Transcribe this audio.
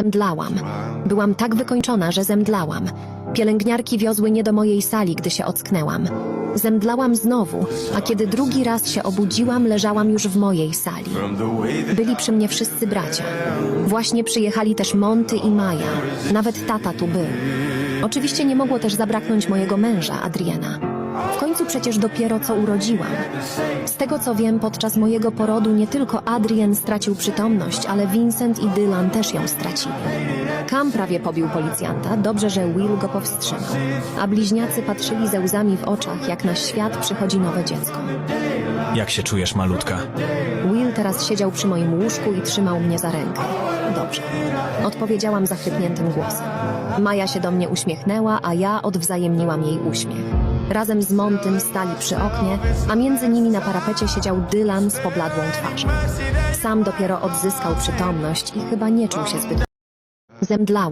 Zemdlałam. Byłam tak wykończona, że zemdlałam. Pielęgniarki wiozły nie do mojej sali, gdy się ocknęłam. Zemdlałam znowu, a kiedy drugi raz się obudziłam, leżałam już w mojej sali. Byli przy mnie wszyscy bracia. Właśnie przyjechali też Monty i Maja. Nawet tata tu był. Oczywiście nie mogło też zabraknąć mojego męża, Adriana. W końcu przecież dopiero co urodziłam. Z tego co wiem, podczas mojego porodu nie tylko Adrian stracił przytomność, ale Vincent i Dylan też ją stracili. Cam prawie pobił policjanta, dobrze, że Will go powstrzymał. A bliźniacy patrzyli ze łzami w oczach, jak na świat przychodzi nowe dziecko. Jak się czujesz, malutka? Will teraz siedział przy moim łóżku i trzymał mnie za rękę. Dobrze. Odpowiedziałam zachrypniętym głosem. Maja się do mnie uśmiechnęła, a ja odwzajemniłam jej uśmiech. Razem z Montym stali przy oknie, a między nimi na parapecie siedział Dylan z pobladłą twarzą. Sam dopiero odzyskał przytomność i chyba nie czuł się zbyt... Zemdlała.